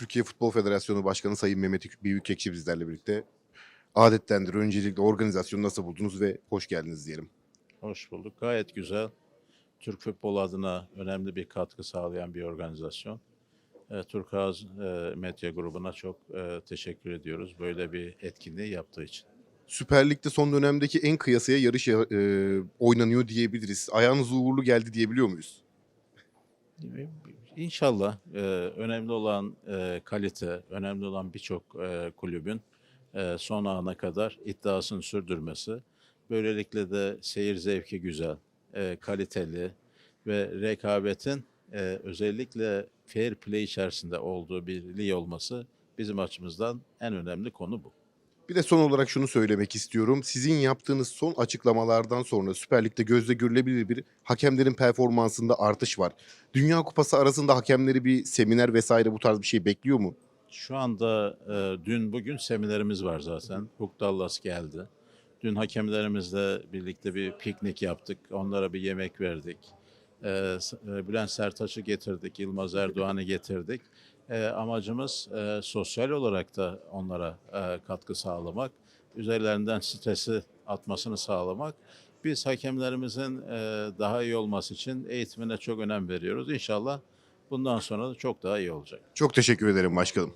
Türkiye Futbol Federasyonu Başkanı Sayın Mehmet Büyükekşi bizlerle birlikte. Adettendir. Öncelikle organizasyonu nasıl buldunuz ve hoş geldiniz diyelim. Hoş bulduk. Gayet güzel. Türk futbol adına önemli bir katkı sağlayan bir organizasyon. E, Turkuaz e, Medya Grubu'na çok e, teşekkür ediyoruz böyle bir etkinliği yaptığı için. Süper Lig'de son dönemdeki en kıyasaya yarış e, oynanıyor diyebiliriz. Ayağınız uğurlu geldi diyebiliyor muyuz? İnşallah e, önemli olan e, kalite, önemli olan birçok e, kulübün e, son ana kadar iddiasını sürdürmesi. Böylelikle de seyir zevki güzel, e, kaliteli ve rekabetin e, özellikle fair play içerisinde olduğu bir lig olması bizim açımızdan en önemli konu bu. Bir de son olarak şunu söylemek istiyorum. Sizin yaptığınız son açıklamalardan sonra Süper Lig'de gözle görülebilir bir hakemlerin performansında artış var. Dünya Kupası arasında hakemleri bir seminer vesaire bu tarz bir şey bekliyor mu? Şu anda e, dün bugün seminerimiz var zaten. Hook Dallas geldi. Dün hakemlerimizle birlikte bir piknik yaptık. Onlara bir yemek verdik. E, e, Bülent Sertaç'ı getirdik, Yılmaz Erdoğan'ı getirdik. E, amacımız e, sosyal olarak da onlara e, katkı sağlamak. Üzerlerinden stresi atmasını sağlamak. Biz hakemlerimizin e, daha iyi olması için eğitimine çok önem veriyoruz. İnşallah bundan sonra da çok daha iyi olacak. Çok teşekkür ederim başkanım.